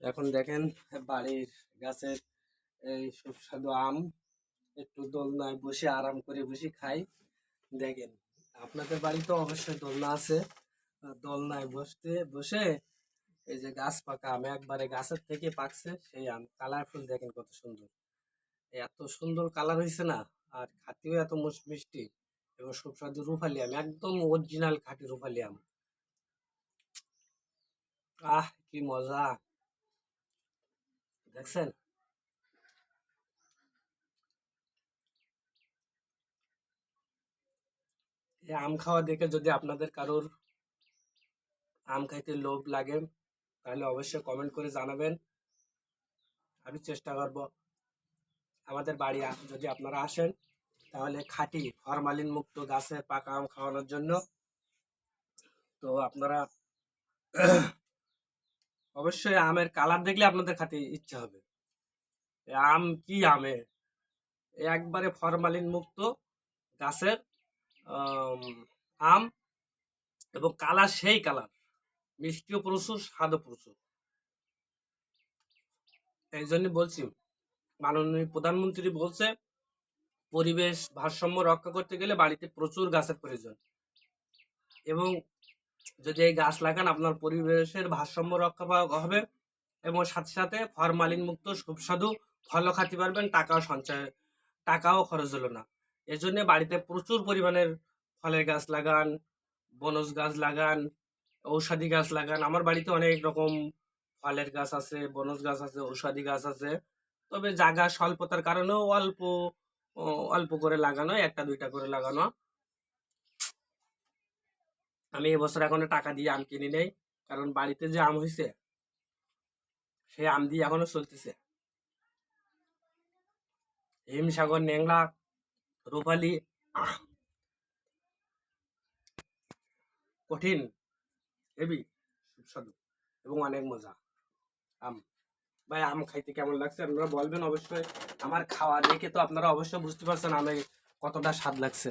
এখন দেখেন বাড়ির গাছের এই সুস্বাদু আম, একটু দোলনায় বসে আরাম করে বসে খাই। দেখেন, আপনাদের বাড়িতে অবশ্যই দোলনা আছে। দোলনায় বসতে, বসে এই যে গাছ পাকা আম, একবারে গাছের থেকে পাকছে সেই আম। কালারফুল, দেখেন কত সুন্দর। এত সুন্দর কালার হয়েছে না, আর খাতিও এত মিষ্টি এবং সুস্বাদু রুফালি আম, একদম অরিজিনাল খাঁটি রুফালি আম। আহ, কি মজা! দেখছেন? এই আম খাওয়া দেখে যদি আপনাদের কারোর আম খাইতে লোভ লাগে, তাহলে অবশ্যই কমেন্ট করে জানাবেন। আমি চেষ্টা করব আমাদের বাড়ি যদি আপনারা আসেন, তাহলে খাঁটি ফরমালিন মুক্ত গাছের পাকা আম খাওয়ানোর জন্য। তো আপনারা অবশ্যই আমের কালার দেখলে আপনাদের খাতে ইচ্ছা হবে। আম কি আমে? একবারে ফরমালিন মুক্ত গাছের আম, এবং কালার সেই কালার মিষ্টিও প্রচুর স্বাদও প্রচুর। এই জন্য বলছি মাননীয় প্রধানমন্ত্রী বলছে পরিবেশ ভারসাম্য রক্ষা করতে গেলে বাড়িতে প্রচুর গাছের প্রয়োজন এবং যদি এই গাছ লাগান, আপনার পরিবেশের ভারসাম্য রক্ষা পাওয়া হবে এবং সাথে সাথে ফরমালিন মুক্ত সুস্বাদু ফলও খাতে পারবেন, টাকাও সঞ্চয়, টাকাও খরচ হলো না। এর জন্য বাড়িতে প্রচুর পরিমাণের ফলের গাছ লাগান, বনজ গাছ লাগান, ঔষধি গাছ লাগান। আমার বাড়িতে অনেক রকম ফলের গাছ আছে, বনজ গাছ আছে, ঔষধি গাছ আছে। তবে জায়গা স্বল্পতার কারণেও অল্প অল্প করে লাগানো, একটা দুইটা করে লাগানো। আমি এবছর এখনও টাকা দিয়ে আম কিনি নেই, কারণ বাড়িতে যে আম হয়েছে সেই আম দিয়ে এখনও চলতেছে। হিমসাগর ন্যাংলা রূপালি কঠিন, হেভি, সুস্বাদু এবং অনেক মজা। আম, ভাই, আম খাইতে কেমন লাগছে? আপনারা বলবেন অবশ্যই। আমার খাওয়া দেখে তো আপনারা অবশ্যই বুঝতে পারছেন আমি কতটা স্বাদ লাগছে।